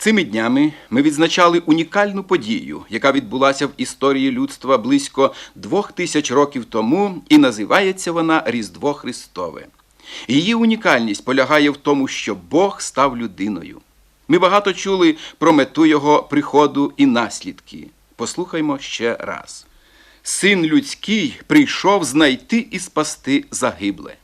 Цими днями ми відзначали унікальну подію, яка відбулася в історії людства близько двох тисяч років тому, і називається вона Різдво Христове. Її унікальність полягає в тому, що Бог став людиною. Ми багато чули про мету Його приходу і наслідки. Послухаймо ще раз. Син людський прийшов знайти і спасти загибле.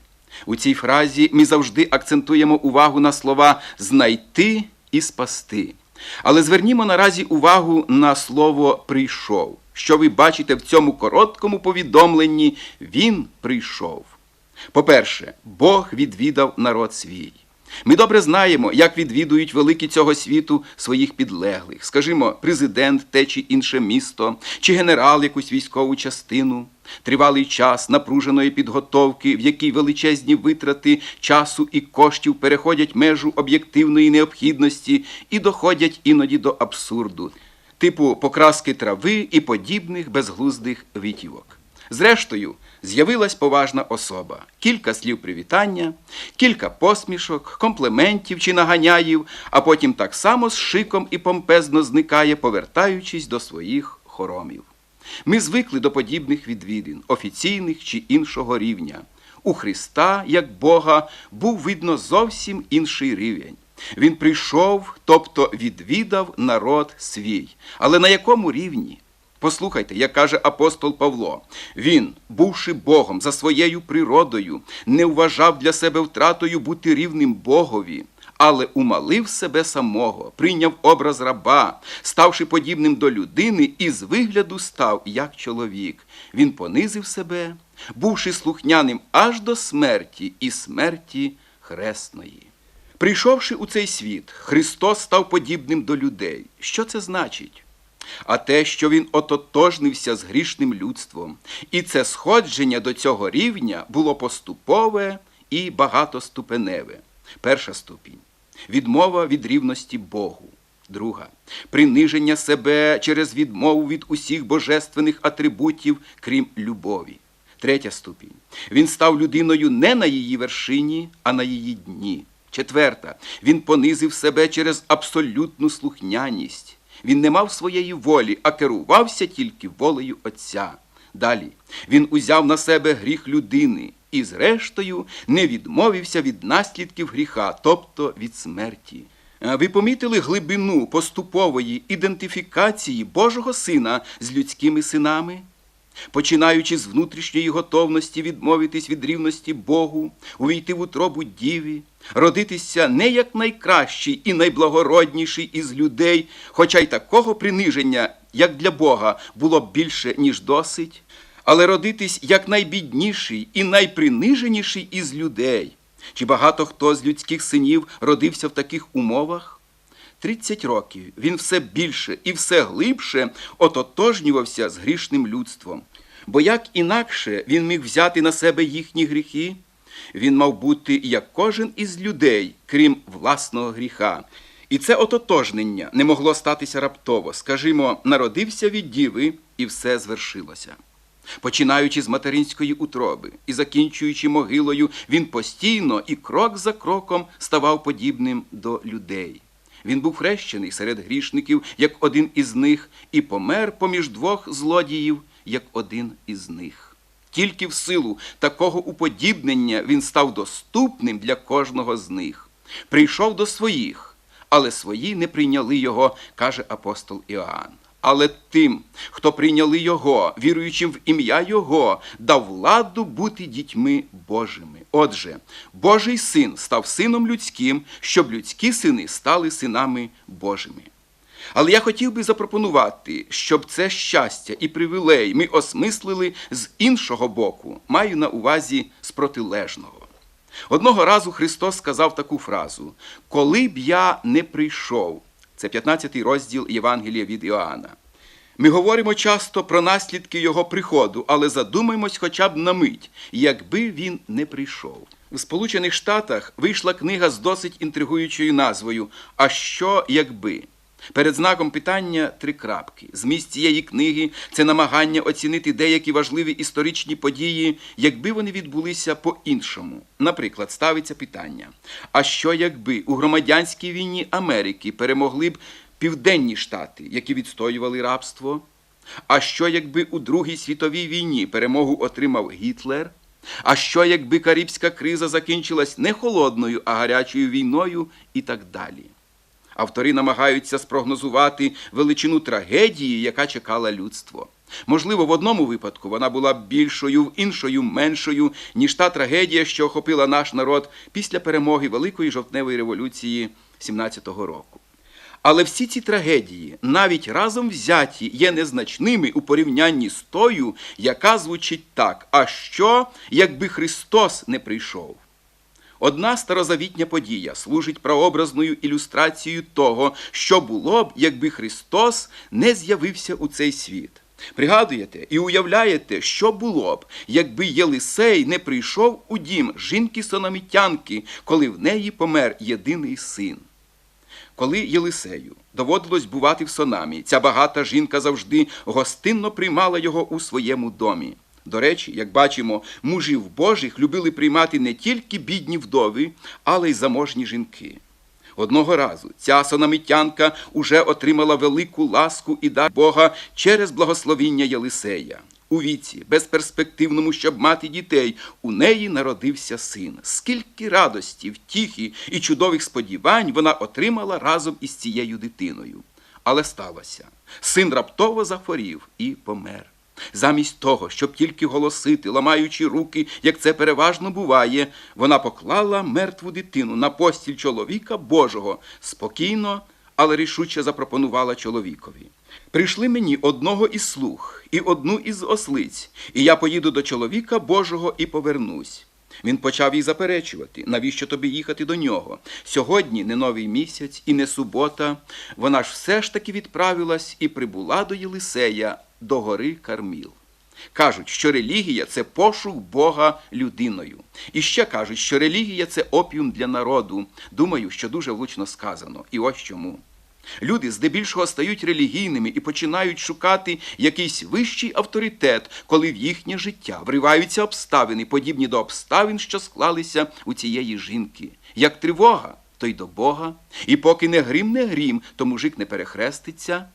У цій фразі ми завжди акцентуємо увагу на слова знайти і спасти. Але звернімо наразі увагу на слово прийшов. Що ви бачите в цьому короткому повідомленні, він прийшов. По-перше, Бог відвідав народ свій. Ми добре знаємо, як відвідують великі цього світу своїх підлеглих, скажімо, президент те чи інше місто, чи генерал якусь військову частину, тривалий час напруженої підготовки, в якій величезні витрати часу і коштів переходять межу об'єктивної необхідності і доходять іноді до абсурду, типу покраски трави і подібних безглуздих витівок. Зрештою, з'явилась поважна особа, кілька слів привітання, кілька посмішок, комплементів чи наганяїв, а потім так само з шиком і помпезно зникає, повертаючись до своїх хоромів. Ми звикли до подібних відвідин, офіційних чи іншого рівня. У Христа, як Бога, був видно зовсім інший рівень. Він прийшов, тобто відвідав народ свій. Але на якому рівні? Послухайте, як каже апостол Павло, він, бувши Богом за своєю природою, не вважав для себе втратою бути рівним Богові, але умалив себе самого, прийняв образ раба, ставши подібним до людини, і з вигляду став як чоловік. Він понизив себе, бувши слухняним аж до смерті і смерті хресної. Прийшовши у цей світ, Христос став подібним до людей. Що це значить? А те, що він ототожнився з грішним людством. І це сходження до цього рівня було поступове і багатоступеневе. Перша ступінь відмова від рівності Богу. Друга приниження себе через відмову від усіх божественних атрибутів, крім любові. Третя ступінь. Він став людиною не на її вершині, а на її дні. Четверта. Він понизив себе через абсолютну слухняність. Він не мав своєї волі, а керувався тільки волею Отця. Далі він узяв на себе гріх людини і, зрештою, не відмовився від наслідків гріха, тобто від смерті. Ви помітили глибину поступової ідентифікації Божого Сина з людськими синами? Починаючи з внутрішньої готовності відмовитись від рівності Богу, увійти в утробу діві, родитися не як найкращий і найблагородніший із людей, хоча й такого приниження, як для Бога, було б більше, ніж досить, але родитись як найбідніший і найприниженіший із людей. Чи багато хто з людських синів родився в таких умовах? 30 років він все більше і все глибше ототожнювався з грішним людством. Бо як інакше він міг взяти на себе їхні гріхи, він мав бути як кожен із людей, крім власного гріха. І це ототожнення не могло статися раптово. Скажімо, народився від діви, і все звершилося. Починаючи з материнської утроби і закінчуючи могилою, він постійно і крок за кроком ставав подібним до людей. Він був хрещений серед грішників, як один із них, і помер поміж двох злодіїв, як один із них. Тільки в силу такого уподібнення він став доступним для кожного з них. Прийшов до своїх, але свої не прийняли його, каже апостол Іоанн. Але тим, хто прийняли Його, віруючим в ім'я Його, дав владу бути дітьми Божими. Отже, Божий син став сином людським, щоб людські сини стали синами Божими. Але я хотів би запропонувати, щоб це щастя і привілей ми осмислили з іншого боку, маю на увазі з протилежного. Одного разу Христос сказав таку фразу: Коли б я не прийшов. Це 15 розділ Євангелія від Іоанна. Ми говоримо часто про наслідки його приходу, але задумаємось хоча б на мить, якби він не прийшов. В Сполучених Штатах вийшла книга з досить інтригуючою назвою А що якби? Перед знаком питання три крапки. Зміст цієї книги це намагання оцінити деякі важливі історичні події, якби вони відбулися по-іншому. Наприклад, ставиться питання: а що якби у громадянській війні Америки перемогли б південні штати, які відстоювали рабство? А що якби у Другій світовій війні перемогу отримав Гітлер? А що якби Карибська криза закінчилась не холодною, а гарячою війною і так далі? Автори намагаються спрогнозувати величину трагедії, яка чекала людство. Можливо, в одному випадку вона була більшою, в іншою меншою, ніж та трагедія, що охопила наш народ після перемоги Великої жовтневої революції 17-го року. Але всі ці трагедії, навіть разом взяті, є незначними у порівнянні з тою, яка звучить так: а що, якби Христос не прийшов? Одна старозавітня подія служить прообразною ілюстрацією того, що було б, якби Христос не з'явився у цей світ. Пригадуєте і уявляєте, що було б, якби Єлисей не прийшов у дім жінки-сономітянки, коли в неї помер єдиний син. Коли Єлисею доводилось бувати в Сонамі, ця багата жінка завжди гостинно приймала його у своєму домі. До речі, як бачимо, мужів Божих любили приймати не тільки бідні вдови, але й заможні жінки. Одного разу ця сономітянка уже отримала велику ласку і дар Бога через благословіння Єлисея. У віці, безперспективному, щоб мати дітей, у неї народився син. Скільки радості, втіхи і чудових сподівань вона отримала разом із цією дитиною. Але сталося. Син раптово захворів і помер. Замість того, щоб тільки голосити, ламаючи руки, як це переважно буває, вона поклала мертву дитину на постіль чоловіка Божого, спокійно, але рішуче запропонувала чоловікові. Прийшли мені одного із слуг і одну із ослиць, і я поїду до чоловіка Божого і повернусь. Він почав їй заперечувати, навіщо тобі їхати до нього. Сьогодні не новий місяць і не субота. Вона ж все ж таки відправилась і прибула до Єлисея, до гори Карміл. Кажуть, що релігія це пошук Бога людиною. І ще кажуть, що релігія це опіум для народу. Думаю, що дуже влучно сказано. І ось чому. Люди здебільшого стають релігійними і починають шукати якийсь вищий авторитет, коли в їхнє життя вриваються обставини, подібні до обставин, що склалися у цієї жінки. Як тривога, то й до Бога. І поки не грім, не грім, то мужик не перехреститься.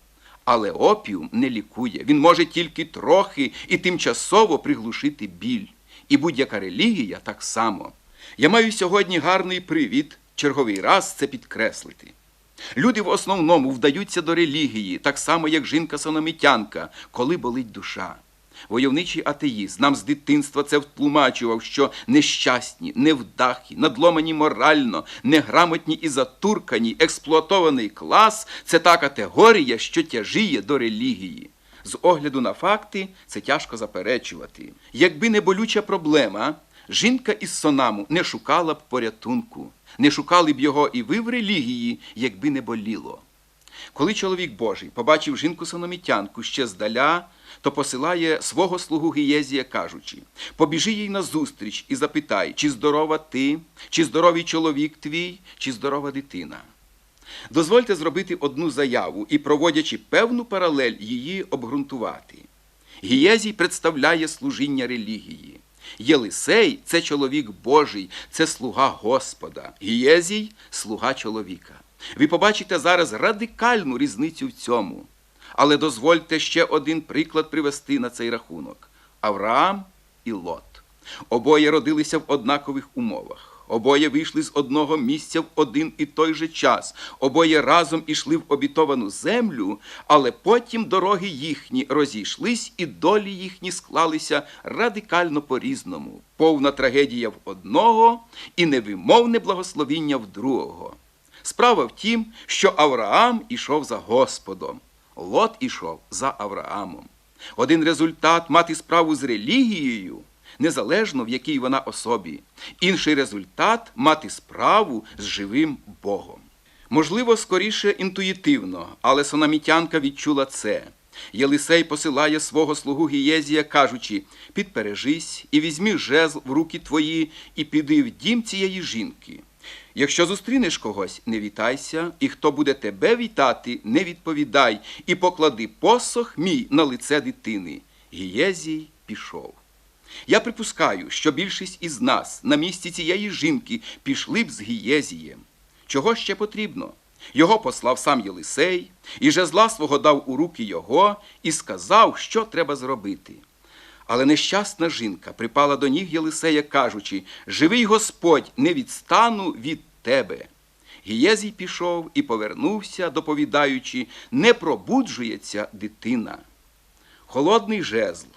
Але опіум не лікує. Він може тільки трохи і тимчасово приглушити біль. І будь-яка релігія так само. Я маю сьогодні гарний привід, черговий раз це підкреслити. Люди в основному вдаються до релігії, так само, як жінка-сономітянка, коли болить душа. Войовничий атеїст нам з дитинства це втлумачував, що нещасні, невдахі, надломані морально, неграмотні і затуркані, експлуатований клас це та категорія, що тяжіє до релігії. З огляду на факти це тяжко заперечувати. Якби не болюча проблема, жінка із Сонаму не шукала б порятунку, не шукали б його і ви в релігії, якби не боліло. Коли чоловік Божий побачив жінку-сономітянку ще здаля, то посилає свого слугу Гієзія, кажучи: побіжи їй назустріч і запитай, чи здорова ти, чи здоровий чоловік твій, чи здорова дитина. Дозвольте зробити одну заяву і, проводячи певну паралель, її обґрунтувати. Гієзій представляє служіння релігії. Єлисей це чоловік Божий, це слуга Господа. Гієзій слуга чоловіка. Ви побачите зараз радикальну різницю в цьому. Але дозвольте ще один приклад привести на цей рахунок: Авраам і Лот. Обоє родилися в однакових умовах. Обоє вийшли з одного місця в один і той же час. Обоє разом ішли в обітовану землю, але потім дороги їхні розійшлись, і долі їхні склалися радикально по-різному. Повна трагедія в одного і невимовне благословіння в другого. Справа в тім, що Авраам ішов за Господом, Лот ішов за Авраамом. Один результат мати справу з релігією, незалежно в якій вона особі. Інший результат мати справу з живим Богом. Можливо, скоріше інтуїтивно, але сономітянка відчула це. Єлисей посилає свого слугу Гієзія, кажучи: підпережись і візьми жезл в руки твої, і піди в дім цієї жінки. Якщо зустрінеш когось, не вітайся, і хто буде тебе вітати, не відповідай, і поклади посох мій на лице дитини. Гієзій пішов. Я припускаю, що більшість із нас на місці цієї жінки пішли б з Гієзієм. Чого ще потрібно? Його послав сам Єлисей, і жезла свого дав у руки його і сказав, що треба зробити. Але нещасна жінка припала до ніг Єлисея, кажучи: Живий Господь, не відстану від тебе. Гієзій пішов і повернувся, доповідаючи, не пробуджується дитина. Холодний жезл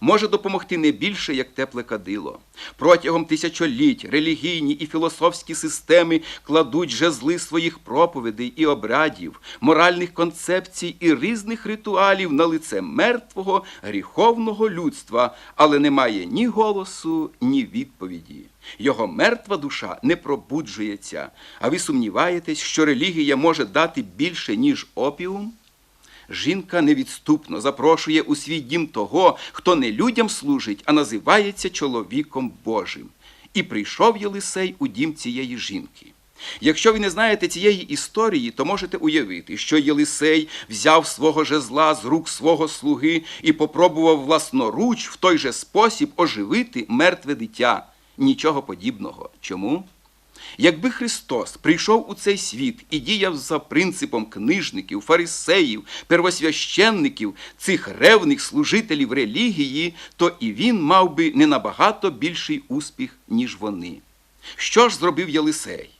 може допомогти не більше, як тепле кадило. Протягом тисячоліть релігійні і філософські системи кладуть жезли своїх проповідей і обрядів, моральних концепцій і різних ритуалів на лице мертвого гріховного людства, але немає ні голосу, ні відповіді. Його мертва душа не пробуджується. А ви сумніваєтесь, що релігія може дати більше, ніж опіум? Жінка невідступно запрошує у свій дім того, хто не людям служить, а називається чоловіком Божим. І прийшов Єлисей у дім цієї жінки. Якщо ви не знаєте цієї історії, то можете уявити, що Єлисей взяв свого жезла з рук свого слуги і попробував власноруч в той же спосіб оживити мертве дитя. Нічого подібного. Чому? Якби Христос прийшов у цей світ і діяв за принципом книжників, фарисеїв, первосвященників, цих ревних служителів релігії, то і він мав би не набагато більший успіх, ніж вони. Що ж зробив Єлисей?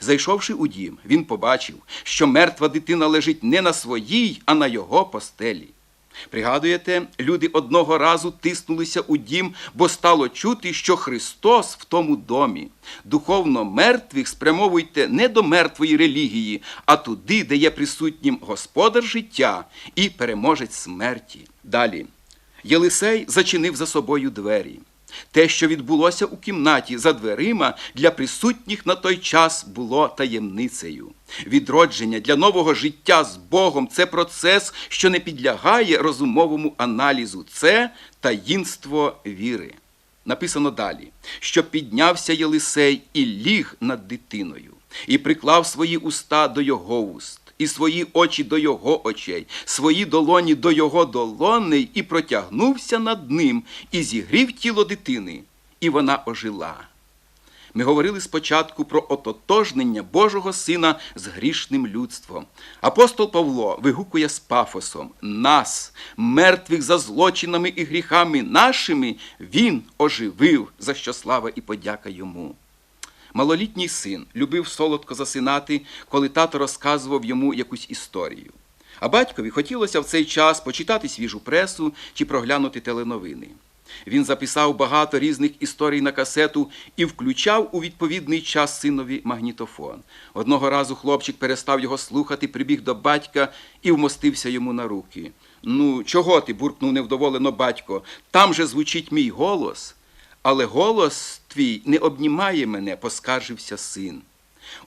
Зайшовши у дім, він побачив, що мертва дитина лежить не на своїй, а на його постелі. Пригадуєте, люди одного разу тиснулися у дім, бо стало чути, що Христос в тому домі. Духовно мертвих спрямовуйте не до мертвої релігії, а туди, де є присутнім господар життя і переможець смерті. Далі. Єлисей зачинив за собою двері. Те, що відбулося у кімнаті за дверима, для присутніх на той час було таємницею. Відродження для нового життя з Богом це процес, що не підлягає розумовому аналізу, це таїнство віри. Написано далі, що піднявся Єлисей і ліг над дитиною, і приклав свої уста до його уст і свої очі до його очей, свої долоні до його долоней, і протягнувся над ним, і зігрів тіло дитини, і вона ожила. Ми говорили спочатку про ототожнення Божого Сина з грішним людством. Апостол Павло вигукує з пафосом нас, мертвих за злочинами і гріхами нашими, Він оживив, за що слава і подяка йому. Малолітній син любив солодко засинати, коли тато розказував йому якусь історію. А батькові хотілося в цей час почитати свіжу пресу чи проглянути теленовини. Він записав багато різних історій на касету і включав у відповідний час синові магнітофон. Одного разу хлопчик перестав його слухати, прибіг до батька і вмостився йому на руки. Ну, чого ти? буркнув невдоволено батько. Там же звучить мій голос. Але голос твій не обнімає мене, поскаржився син.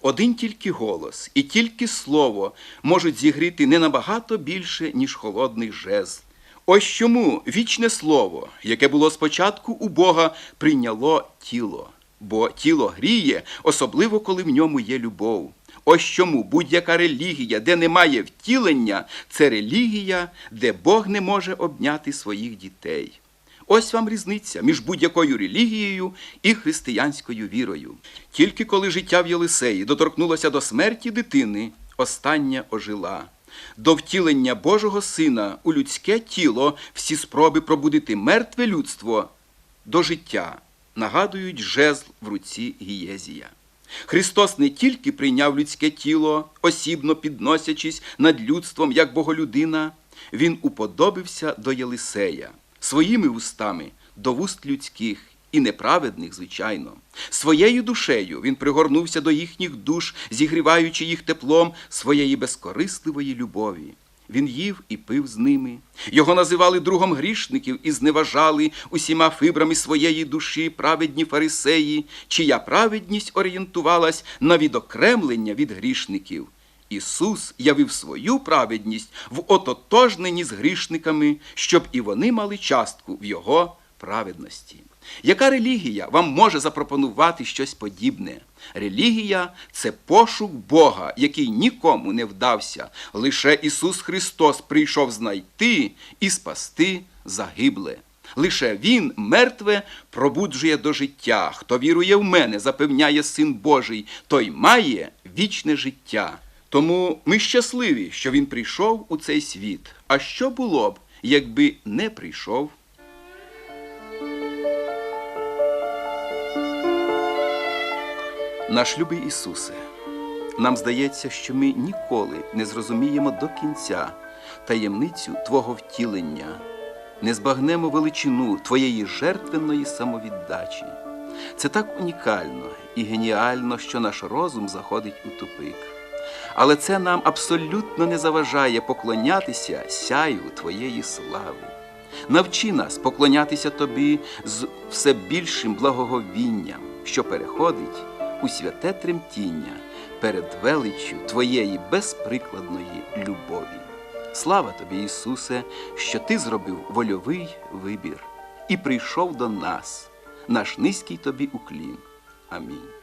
Один тільки голос і тільки слово можуть зігріти не набагато більше, ніж холодний жезл. Ось чому вічне слово, яке було спочатку у Бога, прийняло тіло, бо тіло гріє, особливо коли в ньому є любов. Ось чому будь-яка релігія, де немає втілення, це релігія, де Бог не може обняти своїх дітей. Ось вам різниця між будь-якою релігією і християнською вірою. Тільки коли життя в Єлисеї доторкнулося до смерті дитини, остання ожила. До втілення Божого Сина у людське тіло всі спроби пробудити мертве людство до життя нагадують жезл в руці Гієзія. Христос не тільки прийняв людське тіло, осібно підносячись над людством як боголюдина, Він уподобився до Єлисея своїми устами до вуст людських і неправедних, звичайно. Своєю душею він пригорнувся до їхніх душ, зігріваючи їх теплом своєї безкорисливої любові. Він їв і пив з ними. Його називали другом грішників і зневажали усіма фибрами своєї душі праведні фарисеї, чия праведність орієнтувалась на відокремлення від грішників. Ісус явив свою праведність в ототожненні з грішниками, щоб і вони мали частку в Його праведності. Яка релігія вам може запропонувати щось подібне? Релігія це пошук Бога, який нікому не вдався. Лише Ісус Христос прийшов знайти і спасти загибле. Лише Він, мертве, пробуджує до життя. Хто вірує в мене, запевняє Син Божий, той має вічне життя. Тому ми щасливі, що Він прийшов у цей світ. А що було б, якби не прийшов? Наш любий Ісусе, нам здається, що ми ніколи не зрозуміємо до кінця таємницю Твого втілення, не збагнемо величину Твоєї жертвенної самовіддачі. Це так унікально і геніально, що наш розум заходить у тупик. Але це нам абсолютно не заважає поклонятися сяю Твоєї слави. Навчи нас поклонятися Тобі з все більшим благоговінням, що переходить у святе тремтіння перед величчю Твоєї безприкладної любові. Слава Тобі, Ісусе, що Ти зробив вольовий вибір і прийшов до нас, наш низький Тобі уклін. Амінь.